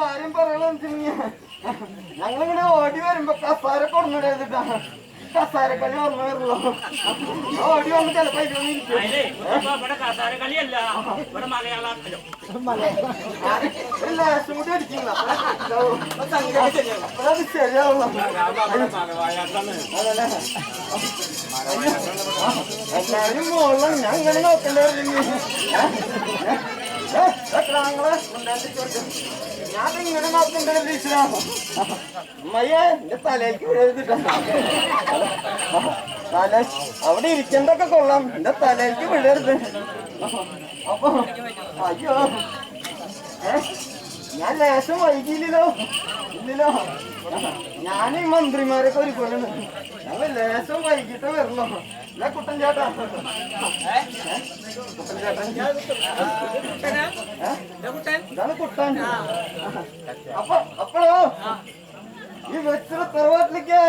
കാര്യം പറയണെന്ന് വെച്ചിട്ടുണ്ടെങ്കിൽ ഞങ്ങളിങ്ങനെ ഓടി വരുമ്പോ കസാര കൊടുന്നിട്ടാ കസാരക്കളി കളി ഓർമ്മ വരുള്ളൂ. ഓടി വന്ന് ചിലപ്പോ ശരിയാവുള്ള ലേശം കൂടി അടിക്കില്ല എല്ലാരും മോളിലാണ്. ഞാൻ ഇങ്ങനെ നോക്കണ്ടായിരുന്നു ഞാൻ ഇങ്ങനെ നോക്കണ്ടല്ലോ ഈശ്വരാ അമ്മയ്യേ എന്റെ തലയ്ക്ക് എഴുതിട്ടാ തല അവിടെ ഇരിക്കണ്ടൊക്കെ കൊള്ളാം എന്റെ തലയ്ക്ക് വിടരുത് അപ്പൊ അയ്യോ ഏ? ഞാൻ ലേശം വൈകിയില്ലല്ലോ? ഇല്ലല്ലോ. ഞാൻ ഈ മന്ത്രിമാരൊക്കെ ഒരു കൊല്ലുന്നു ഞങ്ങൾ ലേശം വൈകിട്ട് വരണോ അല്ല കുട്ടൻ ചേട്ടാ? കുട്ടൻ ചേട്ടൻ? ഇതാണ് കുട്ടൻ. അപ്പൊ അപ്പോഴോ? ഈ വെച്ചിട്ട് തറവാട്ടിലേക്ക്.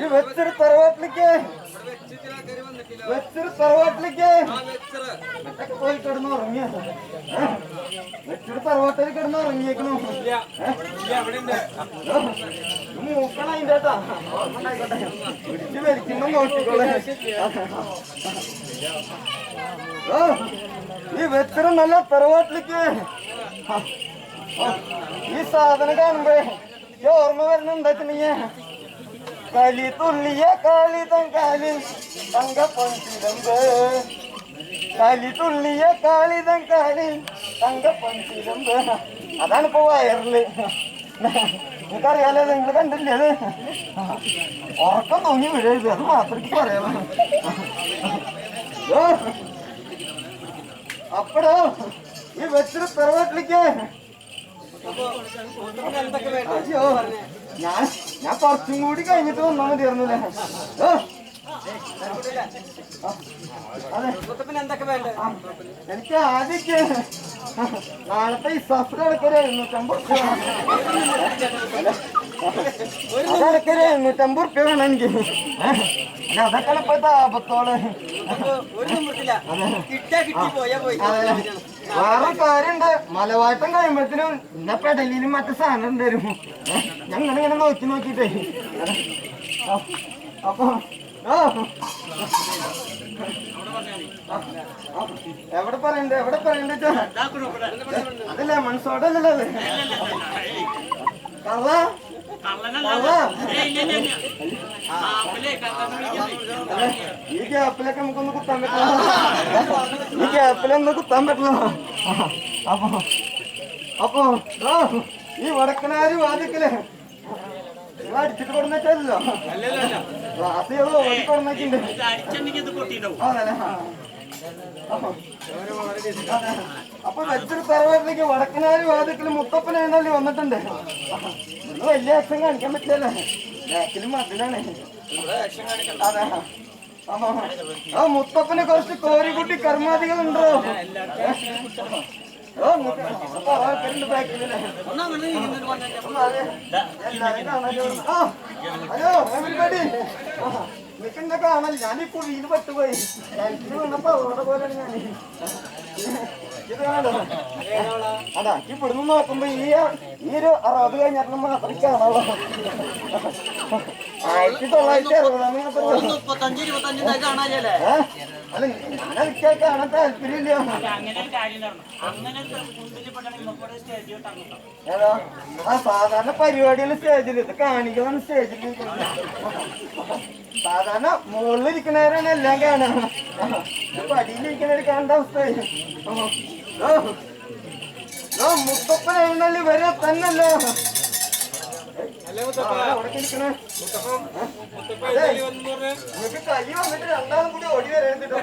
ഈ വെച്ചിട്ട് തറവാട്ടിലേക്ക്. വെച്ചൊരു തറവാട്ടിലേക്ക് പോയി കിടന്ന് ഉറങ്ങിയ വെച്ചൊരു തറവാട്ടിൽ കിടന്ന് ഉറങ്ങിയേക്കണു മൂക്കണ അതിന്റെ കേട്ടാ പിടിച്ച് വലിക്കുമ്പോ നോക്കിക്കോളെ. ഈ വെച്ചൊരു നല്ല തറവാട്ടിലേക്ക്. ഈ സാധനം കാണുമ്പോ ഓർമ്മ വരുന്നുണ്ടാ കലി തുള്ളിയ കാളിതം തങ്കാലി തങ്ക പൊൻസിലമ്പ് കലി തുള്ളിയ കാളിതം തങ്കാലി തങ്ക പൊൻസിലമ്പ് അതാണ് ഇപ്പൊ വയറിൽ. നിങ്ങൾക്കറിയാലോ നിങ്ങൾ കണ്ടില്ലേ അത്? ഉറക്കം തോന്നി വിഴരുത് അത് മാത്രം എനിക്ക് പറയാം ഓ, അപ്പടോ ഈ വെച്ചിട്ട് പെറവട്ടിലേക്ക് അയ്യോ ഞാൻ ഞാൻ കുറച്ചും കൂടി കഴിഞ്ഞിട്ട് വന്നാൽ മതി ഓ, അതെ. ആ, എനിക്ക് ആദ്യമൊക്കെ നാളത്തെ ഇസാഫ് കിടക്കൊരു എഴുന്നൂറ്റമ്പത് അതൊക്കെ എഴുന്നൂറ്റമ്പത് റുപ്യ വേണം എനിക്ക്. അതൊക്കെ ഇപ്പോഴത്തെ ആപത്തോൾ. അതെ. വേറെ കാര്യണ്ട്. മലവാട്ടം കഴിയുമ്പോഴത്തേനും ഇന്ന പെടലിലും മറ്റു സാധനം തരും. ഞങ്ങൾ ഇങ്ങനെ നോക്കി നോക്കിട്ടേ. അപ്പൊ. എവിടെ പറയണ്ടേ? എവിടെ പറയണ്ടേ? അതല്ലേ മൺസോടല്ലല്ലോ അത്. കള്ള? ഈ ഗ്യാപ്പിലൊക്കെ നമുക്കൊന്ന് കുത്താൻ പറ്റില്ല ഈ ഗ്യാപ്പിലൊന്ന് കുത്താൻ പറ്റില്ല അപ്പൊ അപ്പൊ ഈ വടക്കനാര് വാദിക്കൽ അടിച്ചിട്ട് ക്ലാസ്. അപ്പൊ വെച്ചൊരു തറവാട്ടിലേക്ക് വടക്കനാരി വാദിക്കൽ മുത്തപ്പൻ എഴുന്നള്ളി വന്നിട്ടുണ്ട്. നിങ്ങൾ വലിയ അച്ഛൻ കാണിക്കാൻ പറ്റില്ലല്ലേ. ബാക്കിലും മതിലാണ്. അതെ. ആ. മുത്തപ്പനെ കുറച്ച് കോരിക്കുട്ടി കർമാദികളുണ്ടോ? ഹലോ എവരിബഡി ഞാനിപ്പോ വീട് പെട്ടുപോയി എനിക്ക് വന്നപ്പോ ഞാൻ ഇത് അതാ ഇവിടുന്ന് നോക്കുമ്പോ ഈ ഈ ഒരു അറുപത് ആയിരത്തി തൊള്ളായിരത്തി അല്ല? ഞാനൊക്കെ കാണാൻ താല്പര്യമില്ല. ആ സാധാരണ പരിപാടിയുള്ള സ്റ്റേജിൽ ഇത് കാണിക്കണം സ്റ്റേജിൽ സാധാരണ മുകളിലിരിക്കുന്നവരാണ് എല്ലാം കാണാൻ. പടിയിലിരിക്കുന്നവർ കാണേണ്ട അവസ്ഥ മുത്തപ്പൻ എഴുന്നള്ളി വരെ തന്നല്ലേ. നിനക്ക് കൈ വന്നിട്ട് രണ്ടാളും കൂടി ഓടി വരരുത്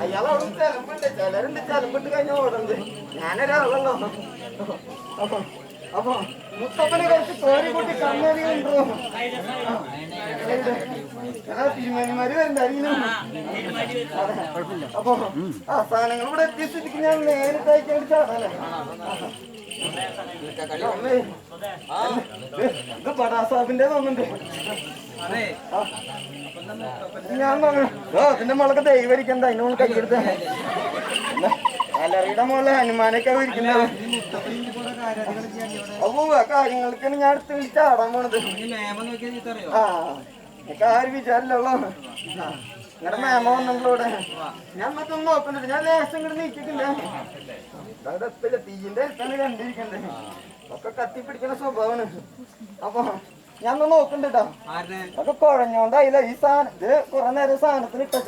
അയാൾ അവിടെ ചിലമ്പുണ്ട് ചിലരുണ്ട് ചിലമ്പിട്ട് കഴിഞ്ഞാൽ ഓടുന്നത് ഞാനൊരാളല്ലോ. അപ്പൊ മുത്തപ്പനെ കുറച്ച് കോരി കൂട്ടി കണ്ണേറിയുണ്ടോ അപ്പൊ ആ സാധനങ്ങൾ ഇവിടെ എത്തിച്ചിട്ട് ഞാൻ നേരിട്ട് അയക്കാൻ ഇത് ബടാ സാഹിബിന്റെ തോന്നുന്നുണ്ട്. ഞാൻ ഓ അതിന്റെ മുളക്ക് ദൈവരിക്കണ്ട അതിനോട് കയ്യെടുത്ത അലറിയുടെ മുകളിൽ ഹനുമാനൊക്കെ ഇരിക്കുന്നത് അപ്പൊ കാര്യങ്ങൾക്ക് ഞാൻ അടുത്ത് വിളിച്ചാടാൻ പോണത്. ആ എനിക്ക് ആ ഒരു വിചാരമുള്ളൂ നിങ്ങളുടെ മാമ വന്നോടെ ഞാൻ മറ്റൊന്നും നോക്കുന്നുണ്ട് ഞാൻ ലേശം കൂടെ നീക്കിട്ടില്ല അവിടെ എത്തില്ല തീയിന്റെ അടുത്താണ് കണ്ടിരിക്കണ്ടേ. ഒക്കെ കത്തിപ്പിടിക്കുന്ന സ്വഭാവമാണ്. അപ്പൊ ഞാൻ ഒന്ന് നോക്കണ്ട ഒക്കെ കുഴഞ്ഞോണ്ടായില്ല. ഈ സാധനം ഇത് കുറെ നേരം സാധനത്തിന് ഇട്ടോ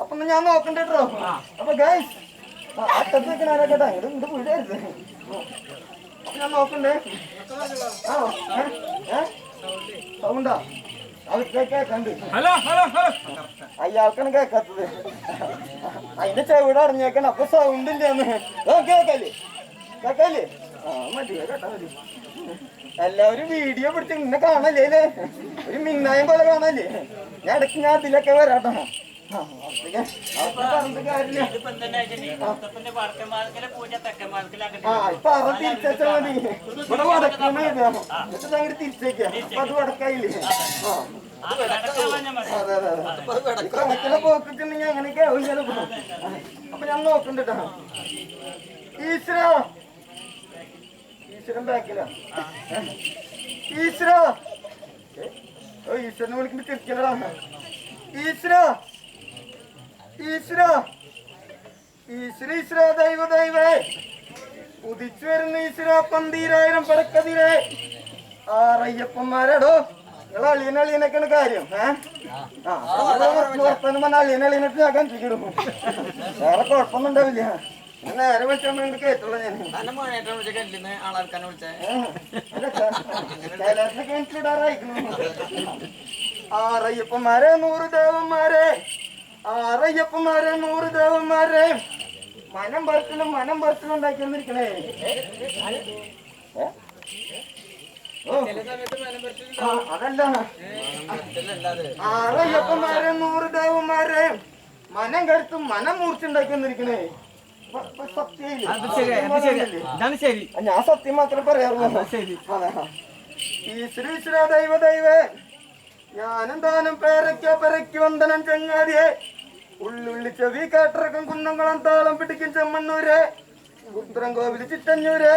അപ്പൊ ഞാൻ നോക്കണ്ടോ അപ്പൊ ഗൈസ് അട്ടത്ത് നിൽക്കണ ആരൊക്കെ ഇത് ഇണ്ട് വീടായിരുന്നു ഞാൻ നോക്കണ്ടേ? ആ സൗണ്ടാ? അവർക്ക് കേക്കണ്ട് അയാൾക്കാണ് കേക്കാത്തത്. അതിന്റെ ചെവിടെ അടഞ്ഞേക്കണം. അപ്പൊ സൗണ്ട് ഇല്ലെന്ന്. കേക്കല്ലേ? കേക്കല്ലേ? ആ മതി കേട്ടാ മതി. എല്ലാവരും വീഡിയോ പിടിച്ച് ഇന്നെ കാണല്ലേ? ഒരു മിന്നായം പോലെ കാണല്ലേ? ഞാൻ ഇടയ്ക്ക് ഞാൻ അതിലൊക്കെ വരാട്ടോ. ആ, അത് അങ്ങനെയൊക്കെ അപ്പൊ ഞാൻ നോക്കണ്ട ഈശ്വര ഈശ്വരൻ ബാക്കിലാ ഈശ്വര ഈശ്വരനെ വിളിക്കുമ്പോ തിരിക്കലടാ ഈശ്വര ഈശ്വര. ഈശ്വര ഈശ്വര ദൈവ ദൈവേ ഉദിച്ചു വരുന്ന ഈശ്വര പന്തീരായിരം പടക്കതിരെ. ആറയ്യപ്പന്മാരാടോ നിങ്ങൾ അളിയൻ അളിയനൊക്കെയാണ് കാര്യം ഏഹ് വർത്തമാനം പറഞ്ഞ അളിയൻ അളിയനൊക്കെ ഞാൻ കണ്ടിരിക്കും വേറെ കുഴപ്പമൊന്നും ഉണ്ടാവില്ല. നേരെ വിളിച്ചാൽ വേണ്ടി കേട്ടുള്ള ഞാൻ. ആറയ്യപ്പന്മാരെ നൂറ് ദേവന്മാരെ. ആറയ്യപ്പന്മാരെ നൂറ് ദേവന്മാരെ. മനം പറത്തിലും മനം പറത്തിലും ഉണ്ടാക്കി വന്നിരിക്കണേ. അതല്ല. ആറയ്യപ്പന്മാരെ നൂറ് ദേവന്മാരെ. മനം കരുത്തും മനം മൂർച്ചുണ്ടാക്കി വന്നിരിക്കണേ? സത്യം ഇതാണ് ശരി. ഞാൻ സത്യം മാത്രമേ പറയാറുള്ളൂ. ശരി. ഈ ശ്രീ ശ്രീ ദൈവ ദൈവേ ഞാനും താനും പേരയ്ക്ക പെരയ്ക്ക് വന്ദനം ചങ്ങാതിയെ. ഉള്ളുള്ളി ചെവി കാട്ടിറക്കം കുന്നംകുളം താളം പിടിക്കും ചെമ്മണ്ണൂര്. ഉത്തരം കോവിൽ ചിറ്റഞ്ഞൂര്.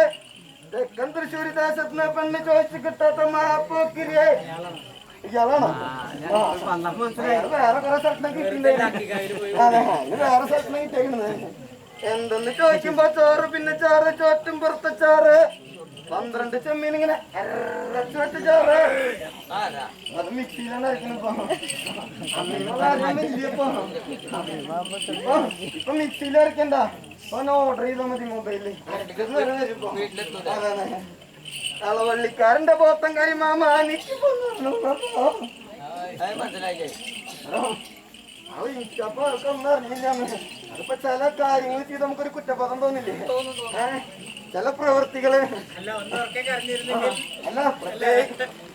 തെക്കൻ തൃശ്ശൂര് ദേശത്തിന് പെണ്ണ് ചോദിച്ചു കിട്ടാത്ത മാപ്പോക്കിരിയെ ഇയാളാണോ. വേറെ കുറെ സ്ഥലത്തിന് അതെ ഇത് വേറെ സ്ഥലത്തിന് കിട്ടിയിരിക്കുന്നത് എന്തെന്ന് ചോദിക്കുമ്പോ ചോറ് പിന്നെ ചാറ് ചോറ്റും പുറത്തെ ചോറ്. പന്ത്രണ്ട് ചെമ്മീൻ ഇങ്ങനെ ചോറ്. അത് മിക്സിയിലാണ് ഇപ്പൊ. മിക്സിയിൽ ഇറക്കണ്ട ഇപ്പൊ ഓർഡർ ചെയ്താൽ മതി മൊബൈലിൽ കളവള്ളിക്കാരന്റെ പോത്തൻ കരി മാമ അത് എനിക്കപ്പോ അതൊന്നും അറിയില്ല. അതിപ്പോ ചില കാര്യങ്ങൾ ചെയ്ത് നമുക്കൊരു കുറ്റബോധം തോന്നില്ലേ? ചില പ്രവൃത്തികൾ അല്ല പ്രത്യേക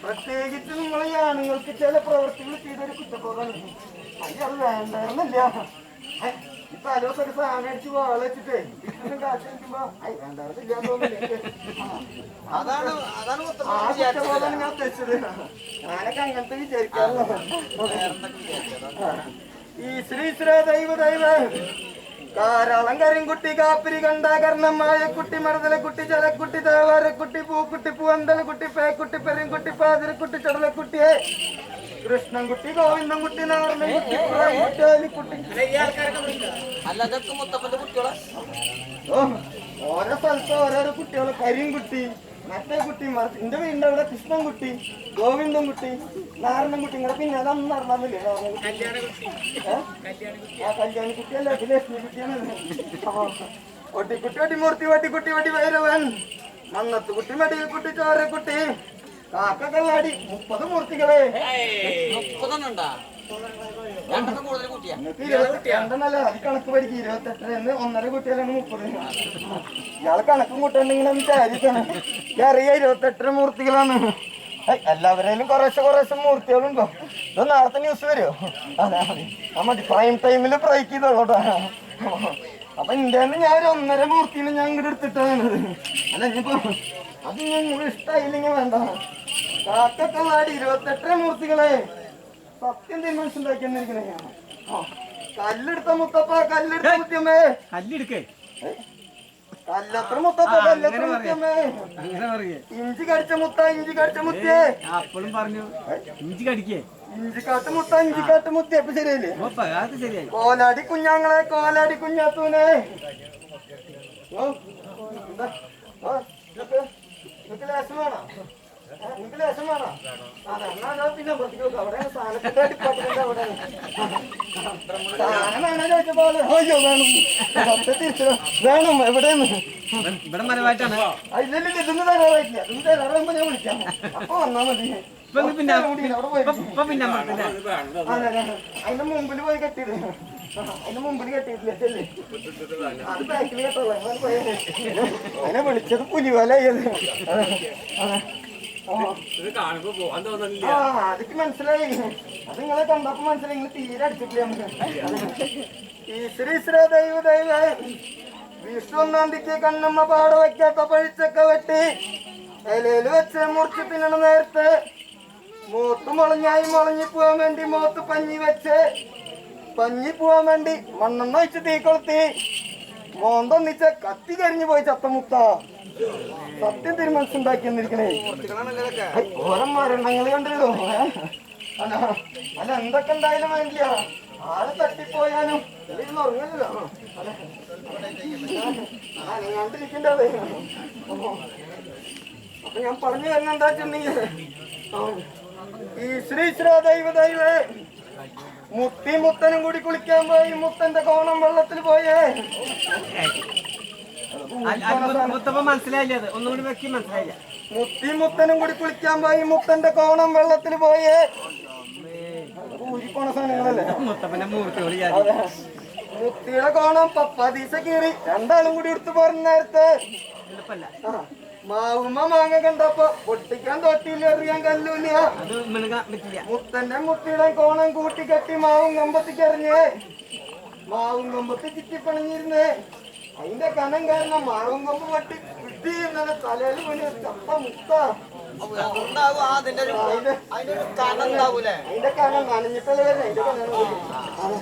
പ്രത്യേകിച്ച് നിങ്ങൾ ഈ ആണുങ്ങൾക്ക് ചില പ്രവൃത്തികൾ ചെയ്തൊരു കുറ്റബോധം അയ്യ അത് വേണ്ടെന്നില്ല? ഇപ്പൊ അലോസ് ഒരു സാധനം അടിച്ച് അതാണ് അതാണ് ആ കുറ്റബോധമാണ് ഞാൻ ഉദ്ദേശിച്ചത്. ഞാനൊക്കെ അങ്ങനത്തെ വിചാരിക്കാറുള്ളൂ ഈശ്വര ഈശ്വര ദൈവ ദൈവ. കാരാളം കരിങ്കുട്ടി കാപ്പിരി കണ്ടാകർണമായ കുട്ടി മറുതലക്കുട്ടി ചലക്കുട്ടി തേവാരക്കുട്ടി പൂക്കുട്ടി പൂവന്തലക്കുട്ടി പേക്കുട്ടി പെരുംകുട്ടി പാതിരക്കുട്ടി ചടലക്കുട്ടിയെ കൃഷ്ണൻകുട്ടി ഗോവിന്ദൻകുട്ടി ഓരോ സ്ഥലത്ത് ഓരോരോ കുട്ടികൾ. കരിങ്കുട്ടി മറ്റേ കുട്ടി എന്റെ വീടിന്റെ അവിടെ കൃഷ്ണൻകുട്ടി ഗോവിന്ദൻകുട്ടി നാരായണൻകുട്ടി നിങ്ങളെ പിന്നെ അതൊന്നും നടന്നില്ലേ ആ കല്യാണി കുട്ടിയല്ല ഇത് ലക്ഷ്മി കുട്ടിയാണ് ഒട്ടിക്കുട്ടി ഒട്ടിമൂർത്തി ഒട്ടിക്കുട്ടി ഒട്ടി ഭൈരവൻ മന്നത്ത് കുട്ടി മടിയിൽ കുട്ടി ചോരക്കുട്ടി കാക്ക കല്ലാടി മുപ്പത് മൂർത്തികളെ. മുപ്പതെണ്ണം ഉണ്ടാ രണ്ടെണ്ണം കൂടുതൽ കുട്ടിയാ. നിങ്ങൾക്ക് ഇരുപത്തി രണ്ടെണ്ണല്ല അത് കണക്ക് പഠിക്കും ഇരുപത്തെട്ട് എന്ന് ഒന്നര കുട്ടികളാണ് മുപ്പത്. ഇയാൾ കണക്കും കൂട്ടണ്ടെങ്കിൽ ഒന്ന് ചാരിക്കാണ് അറിയാം ഇരുപത്തെട്ടര മൂർത്തികളാണ്. ഏയ്, എല്ലാവരേലും കുറേശ്ശെ കുറേശ്ശെ മൂർത്തികളുണ്ടോ? ഇത് നേരത്തെ ന്യൂസ് വരുമോ അതെ മതി. ആ മതി പ്രൈം ടൈമിൽ ബ്രേക്ക് ചെയ്തോളൂട്ടോ. അപ്പൊ ഇന്ത്യ ഞാൻ ഒരു ഒന്നര മൂർത്തിനെ ഞാൻ ഇങ്ങോട്ട് എടുത്തിട്ടാണ് അല്ല ഇനിയിപ്പോ അത് ഞങ്ങൾ ഇഷ്ടമായില്ലെങ്കിൽ വേണ്ട. കാക്കക്കള്ളാടി ഇരുപത്തെട്ടര മൂർത്തികളെ. സത്യം തീരുമാനിച്ചുണ്ടാക്കിയിരിക്കണേ കല്ലെടുത്ത മുത്തപ്പ കല്ലെടുത്ത മുത്തമ്മേ. കല്ലെടുക്കേ. മുത്തപ്പ ഇഞ്ചി കടിച്ച മുത്ത ഇഞ്ചി കടിച്ച മുത്തേ. അപ്പോഴും പറഞ്ഞു. ഇഞ്ചി കടിക്കേ? ഇഞ്ചിക്കാട്ട് മുത്ത ഇഞ്ചിക്കാട്ട് മുത്തി. അപ്പൊ ശരിയല്ലേ? കോലാടി കുഞ്ഞാങ്ങളെ കോലാടി കുഞ്ഞാത്തൂനെ. ഓ, എന്താ? ഓ, ഇതൊക്കെ ഇതൊക്കെ വേണോ? ഏ, നിനക്ക് ലേശം വേണോ? പിന്നെ പതുക്കെ വെക്കാം. അവിടെയാണ് സാധനത്തിന്റെ ഡിപ്പാർട്ട്മെന്റ് അവിടെയാണ്. സാധനം വേണോ ചോദിച്ചപ്പോ അയ്യോ വേണം തിരിച്ചു വേണം എവിടെയാണ് ഇവിടെ മരവായിട്ടാണ് ഇല്ലല്ല ഇതൊന്നും തരാറില്ല ഇതൊന്നും തരാറാകുമ്പോ ഞാൻ വിളിക്കാം അപ്പൊ വന്നാ മതി പിന്നെ അവിടെ. അതിന്റെ മുമ്പിൽ പോയി കെട്ടിയത് അതിന്റെ മുമ്പിൽ കെട്ടിയിട്ടില്ല. അത് ബാക്കിൽ കെട്ടുള്ളൂ അങ്ങനെ പോയി. അതിനെ പോവാൻ തോന്നുന്നില്ല ആ അതൊക്കെ മനസ്സിലായി. അത് നിങ്ങളെ കണ്ടപ്പോ മനസ്സിലായി. നിങ്ങൾ തീരെ അടിച്ചിട്ടില്ല നമുക്ക്. ഈശ്വര ഈശ്വര ദൈവ ദൈവ. വിഷു ഒന്നാം കണ്ണമ്മ പാട വയ്ക്കാത്ത പഴിച്ചൊക്കെ വെട്ടി ഇലയിൽ വെച്ച് മുറിച്ച് തിന്നണ നേരത്ത് മൂത്ത് മുളഞ്ഞായി മുളഞ്ഞി പോവാൻ വേണ്ടി മൂത്ത് പഞ്ഞി വെച്ച് പഞ്ഞി പോവാൻ വേണ്ടി മണ്ണെണ്ണ വെച്ച് തീ കൊളുത്തി മോന്തൊന്നിച്ച് കത്തി കരിഞ്ഞു പോയി ചത്തമുത്ത സത്യം മനസ്സുണ്ടാക്കി എന്നിരിക്കണേ ഓരോ മരണങ്ങൾ കണ്ടല്ലോ? അല്ല എന്തൊക്കെ ഉണ്ടായാലും വേണ്ടില്ല ആൾ തട്ടിപ്പോയാലും അനങ്ങാണ്ടിരിക്കണ്ടേ അപ്പൊ ഞാൻ പറഞ്ഞു വരുന്ന എന്താ ഈ ശ്രീ ശ്രീ ദൈവ ദൈവേ മുത്തി മുത്തനും കൂടി കുളിക്കാൻ പോയി മുത്തന്റെ കോണം വെള്ളത്തിൽ പോയേ. മനസ്സിലായില്ല വെക്കി മനസ്സിലായില്ല? മുത്തി മുത്തനും കൂടി കുളിക്കാൻ പോയി മുത്തന്റെ കോണം വെള്ളത്തിൽ പോയേ. ഊരിക്കോണ സാധനങ്ങളല്ലേ? മുത്തപ്പന്റെ മൂർത്തി. മുത്തിയുടെ കോണം പപ്പാതീസ കീറി. രണ്ടാളും കൂടി എടുത്തു പോരുന്ന നേരത്തെ. മാവുമ്മ മാങ്ങ കണ്ടപ്പോ പൊട്ടിക്കാൻ തൊട്ടിയില്ല എറിയാൻ കല്ലൂല്ല മിണുകാൻ മുത്തന്റെ മുത്തിയുടെ കോണം കൂട്ടിക്കെട്ടി മാവും കമ്പത്തിക്കറിഞ്ഞേ മാവും കമ്പത്തി ചുറ്റിപ്പണിഞ്ഞിരുന്ന്. അതിന്റെ കനം കാരണം മഴവും കൊമ്പ് പട്ടി കിട്ടി ഇന്നലെ തലയിൽ വീണ് ചപ്പ മുത്ത. ആ അതിന്റെ കനം ഉണ്ടാവൂലേ? അതിന്റെ കനം നനഞ്ഞിട്ടല്ലേ വരുന്നത് അതിന്റെ കനം.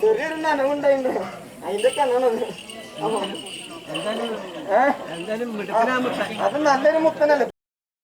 ചെറിയൊരു നനവുണ്ടായിണ്ട്. അതിന്റെ കനാണത് അത് നല്ലൊരു മുത്തനല്ലേ?